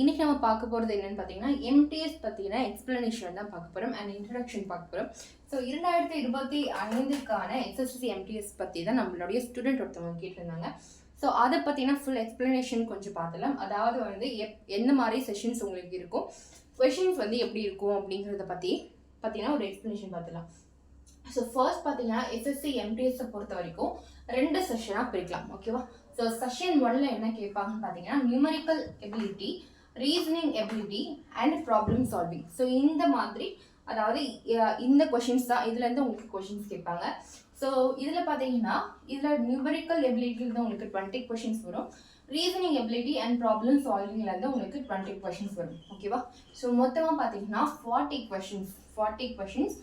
இன்னைக்கு நம்ம பார்க்க போகிறது என்னன்னு பார்த்தீங்கன்னா எம்டிஎஸ் பற்றின எக்ஸ்பிளனேஷன் தான் பார்க்க போகிறோம் அண்ட் இன்ட்ரடக்ஷன் பார்க்க போகிறோம் ஸோ இரண்டாயிரத்தி இருபத்தி ஐந்துக்கான எஸ்எஸ்சி எம்டிஎஸ் பற்றி தான் நம்மளுடைய ஸ்டூடெண்ட் ஒருத்தவங்க கேட்டிருந்தாங்க. ஸோ அதை பற்றின ஃபுல் எக்ஸ்பிளனேஷன் கொஞ்சம் பார்த்துலாம் அதாவது வந்து எப் எந்த மாதிரி செஷன்ஸ் உங்களுக்கு இருக்கும்? கொஷின்ஸ் வந்து எப்படி இருக்கும் அப்படிங்கிறத பற்றி பார்த்தீங்கன்னா ஒரு எக்ஸ்பிளனேஷன் பார்த்துலாம் ஸோ ஃபர்ஸ்ட் பார்த்தீங்கன்னா எஸ்எஸ்சி எம்டிஎஸை பொறுத்த வரைக்கும் ரெண்டு செஷனாக பிரிக்கலாம். ஓகேவா ஸோ செஷன் ஒன்ல என்ன கேட்பாங்கன்னு பார்த்தீங்கன்னா numerical ability reasoning ability and problem solving so இந்த மாதிரி அதாவது இந்த கொஷின்ஸ் தான். இதுலேருந்து உங்களுக்கு கொஷின்ஸ் கேட்பாங்க. ஸோ இதில் பார்த்தீங்கன்னா இதில் நியூபரிக்கல் எபிலிட்டியில் தான் உங்களுக்கு டுவெண்ட்டி கொஷின்ஸ் வரும். ரீசனிங் எபிலிட்டி அண்ட் ப்ராப்ளம் சால்விங்லேருந்து உங்களுக்கு டுவெண்ட்டி கொஷின்ஸ் வரும். ஓகேவா ஸோ மொத்தமாக பார்த்தீங்கன்னா ஃபார்ட்டி கொஷின்ஸ் ஃபார்ட்டி கொஷின்ஸ்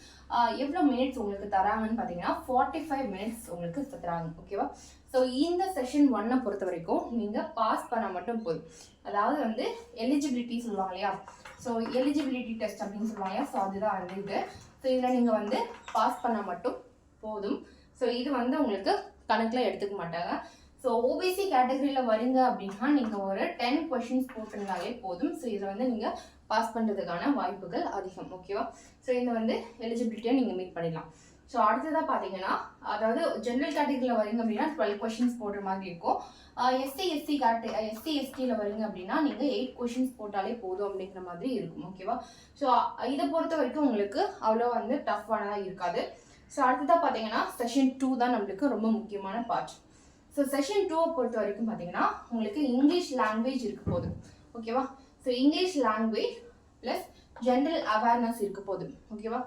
எவ்வளோ மினிட்ஸ் உங்களுக்கு தராங்கன்னு பார்த்தீங்கன்னா ஃபார்ட்டி ஃபைவ் மினிட்ஸ் உங்களுக்கு தராங்க. ஓகேவா ஸோ இந்த செஷன் ஒன்னை பொறுத்த வரைக்கும் நீங்கள் பாஸ் பண்ணால் மட்டும் போதும். அதாவது வந்து எலிஜிபிலிட்டி சொல்லுவாங்க இல்லையா? ஸோ எலிஜிபிலிட்டி டெஸ்ட் அப்படின்னு சொல்லுவாங்க இல்லையா? ஸோ அதுதான் வந்து இது. ஸோ இதில் நீங்கள் வந்து பாஸ் பண்ணால் மட்டும் போதும். ஸோ இது வந்து உங்களுக்கு கணக்கில் எடுத்துக்க மாட்டாங்க. ஸோ ஓபிசி கேட்டகரியில் வரீங்க அப்படின்னா நீங்கள் ஒரு டென் கொஷின்ஸ் போட்டிருந்தாலே போதும். ஸோ இதில் வந்து நீங்கள் பாஸ் பண்ணுறதுக்கான வாய்ப்புகள் அதிகம் ஓகேவா ஸோ இதை வந்து எலிஜிபிலிட்டியை நீங்கள் மீட் பண்ணிடலாம். ஸோ அடுத்ததாக பார்த்தீங்கன்னா அதாவது ஜென்ரல் கேட்டகரியில் வரீங்க அப்படின்னா டுவெல் கொஷின்ஸ் போடுற மாதிரி இருக்கும். எஸ்சி எஸ்சி கேட்ட எஸ்சி எஸ்டியில் வரீங்க அப்படின்னா நீங்கள் எயிட் கொஷின்ஸ் போட்டாலே போதும் அப்படிங்கிற மாதிரி இருக்கும் ஓகேவா ஸோ இதை பொறுத்த வரைக்கும் உங்களுக்கு அவ்வளோ வந்து டஃப்பானதாக இருக்காது. ஸோ அடுத்ததாக பார்த்தீங்கன்னா செஷன் டூ தான் நம்மளுக்கு ரொம்ப முக்கியமான பார்ட் ஸோ செஷன் டூவை பொறுத்த வரைக்கும் பார்த்தீங்கன்னா உங்களுக்கு இங்கிலீஷ் லாங்குவேஜ் இருக்க போதும் ஓகேவா so English language plus general awareness இருக்க போகுது. ஓகேவா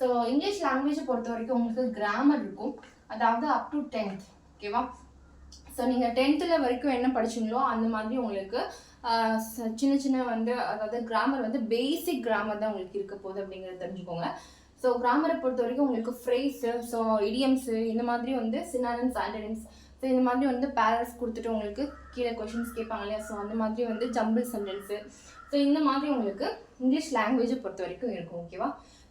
ஸோ இங்கிலீஷ் லாங்குவேஜை பொறுத்த வரைக்கும் உங்களுக்கு கிராமர் இருக்கும். அதாவது அப் டு டென்த் ஓகேவா ஸோ நீங்கள் டென்த்தில் வரைக்கும் என்ன படிச்சிங்களோ அந்த மாதிரி உங்களுக்கு ச- சின்ன சின்ன வந்து அதாவது கிராமர் வந்து பேசிக் கிராமர் தான் உங்களுக்கு இருக்க போகுது அப்படிங்கிறத தெரிஞ்சுக்கோங்க. ஸோ கிராமரை பொறுத்த வரைக்கும் உங்களுக்கு ஃப்ரேஸு ஸோ இடியம்ஸு இந்த மாதிரி வந்து சினானிம்ஸ் ஆண்டனிம்ஸ் ஸோ இந்த மாதிரி வந்து பேரல்ஸ் கொடுத்துட்டு உங்களுக்கு கீழே கொஷின்ஸ் கேட்பாங்க இல்லையா? ஸோ அந்த மாதிரி வந்து ஜம்பிள் சென்டென்ஸு ஸோ இந்த மாதிரி உங்களுக்கு இங்கிலீஷ் லாங்குவேஜை பொறுத்த வரைக்கும் இருக்கும் ஓகேவா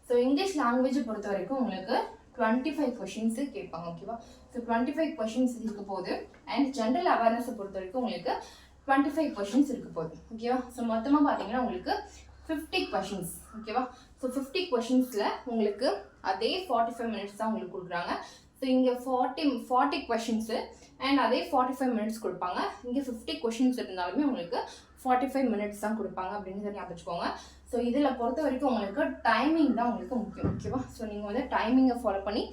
ஸோ இங்கிலீஷ் லாங்குவேஜை பொறுத்த வரைக்கும் உங்களுக்கு டுவெண்ட்டி ஃபைவ் கொஷின்ஸு கேட்பாங்க ஓகேவா ஸோ டுவெண்ட்டி ஃபைவ் கொஷின்ஸ் இருக்க போது அண்ட் ஜென்ரல் அவேர்னஸை பொறுத்த வரைக்கும் உங்களுக்கு டுவெண்ட்டி ஃபைவ் கொஷின்ஸ் இருக்க போகுது ஓகேவா ஸோ மொத்தமாக பார்த்தீங்கன்னா உங்களுக்கு ஃபிஃப்டி கொஷின்ஸ் ஓகேவா ஸோ ஃபிஃப்டி கொஷின்ஸில் உங்களுக்கு அதே ஃபார்ட்டி ஃபைவ் மினிட்ஸ் தான் உங்களுக்கு கொடுக்குறாங்க. ஸோ இங்கே ஃபார்ட்டி ஃபார்ட்டி கொஷின்ஸு அண்ட் அதே ஃபார்ட்டி ஃபைவ் மினிட்ஸ் கொடுப்பாங்க. இங்கே ஃபிஃப்டி கொஷின்ஸ் இருந்தாலுமே உங்களுக்கு ஃபார்ட்டி ஃபைவ் மினிட்ஸ் தான் கொடுப்பாங்க அப்படின்னு ஞாபகம் வச்சுக்கோங்க. ஸோ இதில் பொறுத்த வரைக்கும் உங்களுக்கு டைமிங் தான் உங்களுக்கு முக்கியம் ஓகேவா ஸோ நீங்கள் வந்து டைமிங்கை ஃபாலோ பண்ணி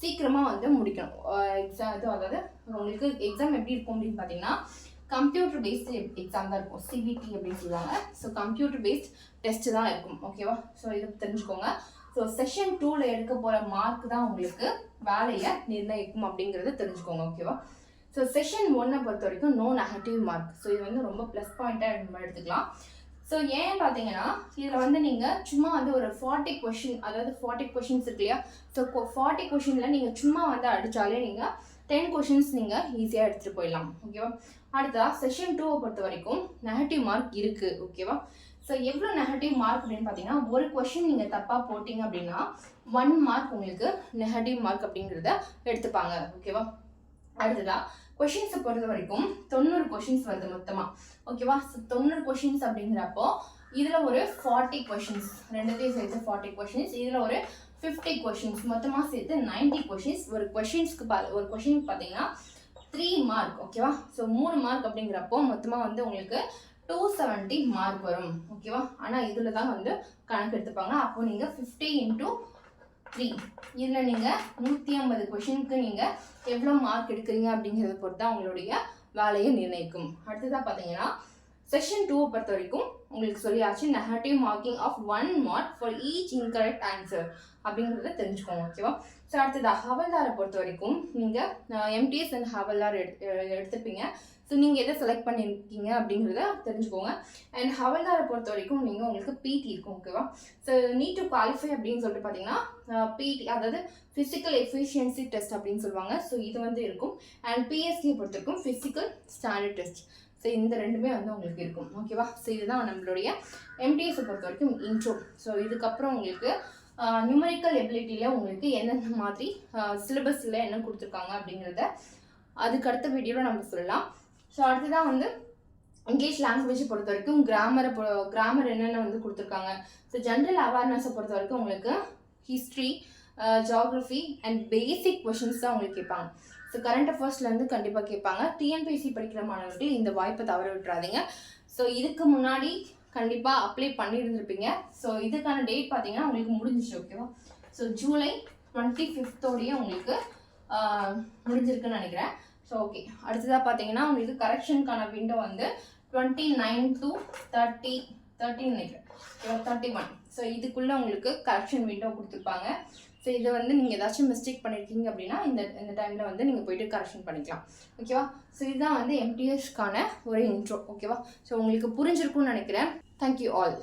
சீக்கிரமாக வந்து முடிக்கணும். எக்ஸாம் இது அதாவது உங்களுக்கு எக்ஸாம் எப்படி இருக்கும் அப்படின்னு பார்த்தீங்கன்னா கம்ப்யூட்டர் பேஸ்டு எக்ஸாம் தான் இருக்கும். சிபிடி அப்படின்னு சொல்லுவாங்க. ஸோ கம்ப்யூட்டர் பேஸ்ட் டெஸ்ட்டு தான் இருக்கும் ஓகேவா ஸோ இது தெரிஞ்சுக்கோங்க. ஸோ செஷன் டூவில் எடுக்க போகிற மார்க் தான் உங்களுக்கு வேலையை நிர்ணயிக்கும் அப்படிங்கிறத தெரிஞ்சுக்கோங்க ஓகேவா ஸோ செஷன் ஒன்னை பொறுத்த வரைக்கும் நோ நெகட்டிவ் மார்க் ஸோ இது வந்து ரொம்ப ப்ளஸ் பாயிண்ட்டாக நம்ம எடுத்துக்கலாம். ஸோ ஏன் பார்த்தீங்கன்னா இதில் வந்து நீங்கள் சும்மா வந்து ஒரு ஃபார்ட்டி கொஷின் அதாவது ஃபார்ட்டி கொஷின்ஸ் இருக்கு இல்லையா? ஸோ ஃபார்ட்டி கொஷினில் நீங்கள் சும்மா வந்து அடித்தாலே நீங்கள் டென் கொஷின்ஸ் நீங்கள் ஈஸியாக எடுத்துகிட்டு போயிடலாம் ஓகேவா அடுத்ததாக செஷன் டூவை பொறுத்த வரைக்கும் நெகட்டிவ் மார்க் இருக்குது ஓகேவா ஸோ எவ்வளோ நெகட்டிவ் மார்க் அப்படின்னு பார்த்தீங்கன்னா ஒரு கொஷின் நீங்கள் தப்பாக போட்டிங்க அப்படின்னா ஒன் மார்க் உங்களுக்கு நெகட்டிவ் மார்க் அப்படிங்கிறத எடுத்துப்பாங்க. ஓகேவா அடுத்ததா கொஷின்ஸை பொறுத்த வரைக்கும் தொண்ணூறு கொஷின்ஸ் வருது மொத்தமாக ஓகேவா ஸோ தொண்ணூறு கொஷின்ஸ் அப்படிங்கிறப்போ இதில் ஒரு ஃபார்ட்டி கொஷின்ஸ் ரெண்டுத்தையும் சேர்த்து ஃபார்ட்டி கொஷின்ஸ் இதில் ஒரு ஃபிஃப்டி கொஷின்ஸ் மொத்தமாக சேர்த்து 90 கொஷின்ஸ் ஒரு கொஷின்ஸ்க்கு பா ஒரு கொஷினுக்கு பார்த்தீங்கன்னா த்ரீ மார்க் ஓகேவா ஸோ மூணு மார்க் அப்படிங்கிறப்போ மொத்தமாக வந்து உங்களுக்கு டூ செவன்ட்டி மார்க் வரும் ஓகேவா ஆனால் இதில் தான் வந்து கணக்கு எடுத்துப்பாங்க. அப்போ நீங்கள் ஃபிஃப்டி இன்ட்டு த்ரீ இதில் நீங்கள் நூற்றி ஐம்பது கொஷினுக்கு நீங்கள் எவ்வளோ மார்க் எடுக்கிறீங்க அப்படிங்கிறத பொறுத்து தான் உங்களுடைய வேலையை நிர்ணயிக்கும். அடுத்ததாக பார்த்தீங்கன்னா செஷன் டூவை பொறுத்த வரைக்கும் உங்களுக்கு சொல்லியாச்சு negative marking of one mark for each incorrect answer அப்படிங்கிறத தெரிஞ்சுக்கோங்க ஓகேவா ஸோ அடுத்தது ஹவல்தாரை பொறுத்த வரைக்கும் நீங்கள் எம்டிஎஸ் அண்ட் ஹவல்தார் எடு எடுத்துப்பீங்க ஸோ நீங்கள் எதை செலக்ட் பண்ணியிருக்கீங்க அப்படிங்கிறத தெரிஞ்சுக்கோங்க. அண்ட் ஹவல்தாரை பொறுத்த வரைக்கும் நீங்கள் உங்களுக்கு பிடி இருக்கும் ஓகேவா ஸோ நீட் டு குவாலிஃபை அப்படின்னு சொல்லிட்டு பார்த்தீங்கன்னா பிடி அதாவது ஃபிசிக்கல் எஃபிஷியன்சி டெஸ்ட் அப்படின்னு சொல்லுவாங்க. ஸோ இது வந்து இருக்கும். அண்ட் பிஎஸ்சியை பொறுத்த வரைக்கும் ஃபிசிக்கல் ஸ்டாண்டர்ட் டெஸ்ட் ஸோ இந்த ரெண்டுமே வந்து உங்களுக்கு இருக்கும். ஓகேவா ஸோ இதுதான் நம்மளுடைய எம்டிஎஸை பொறுத்த வரைக்கும் இன்ட்ரோ ஸோ இதுக்கப்புறம் உங்களுக்கு நியூமரிக்கல் எபிலிட்டியில் உங்களுக்கு எந்தெந்த மாதிரி சிலபஸில் என்ன கொடுத்துருக்காங்க அப்படிங்கிறத அதுக்கு அடுத்த வீடியோவில் நம்ம சொல்லலாம். ஸோ அடுத்ததான் வந்து இங்கிலீஷ் லாங்குவேஜை பொறுத்த வரைக்கும் கிராமரை கிராமர் என்னென்ன வந்து கொடுத்துருக்காங்க? ஸோ ஜென்ரல் அவேர்னஸை பொறுத்த வரைக்கும் உங்களுக்கு history geography and basic questions தான் உங்களுக்கு கேட்பாங்க. ஸோ கரண்ட் அஃபேர்ஸ்லேருந்து கண்டிப்பாக கேட்பாங்க. டிஎன்பிஎஸ்சி படிக்கிற மாணவர்கள் இந்த வாய்ப்பை தவற விட்டுறாதீங்க. ஸோ இதுக்கு முன்னாடி கண்டிப்பாக அப்ளை பண்ணியிருந்திருப்பீங்க. ஸோ இதுக்கான டேட் பார்த்தீங்கன்னா உங்களுக்கு முடிஞ்சிச்சு ஓகேவா ஸோ ஜூலை டுவெண்ட்டி ஃபிஃப்த்தோடைய உங்களுக்கு முடிஞ்சிருக்குன்னு நினைக்கிறேன். ஸோ ஓகே அடுத்ததாக பார்த்தீங்கன்னா உங்களுக்கு கரெக்ஷனுக்கான விண்டோ வந்து டுவெண்ட்டி நைன் டு தேர்ட்டி தேர்ட்டின்னு நினைக்கிறேன். தேர்ட்டி ஒன் ஸோ இதுக்குள்ளே உங்களுக்கு கரெக்ஷன் விண்டோ கொடுத்துருப்பாங்க. ஸோ இதை வந்து நீங்கள் ஏதாச்சும் மிஸ்டேக் பண்ணியிருக்கீங்க அப்படின்னா இந்த இந்த டைமில் வந்து நீங்கள் போயிட்டு கரெக்ஷன் பண்ணிக்கலாம். ஓகேவா ஸோ இதுதான் வந்து எம்டிஎஸ்க்கான ஒரு இன்ட்ரோ ஓகேவா ஸோ உங்களுக்கு புரிஞ்சிருக்கும்னு நினைக்கிறேன். Thank you all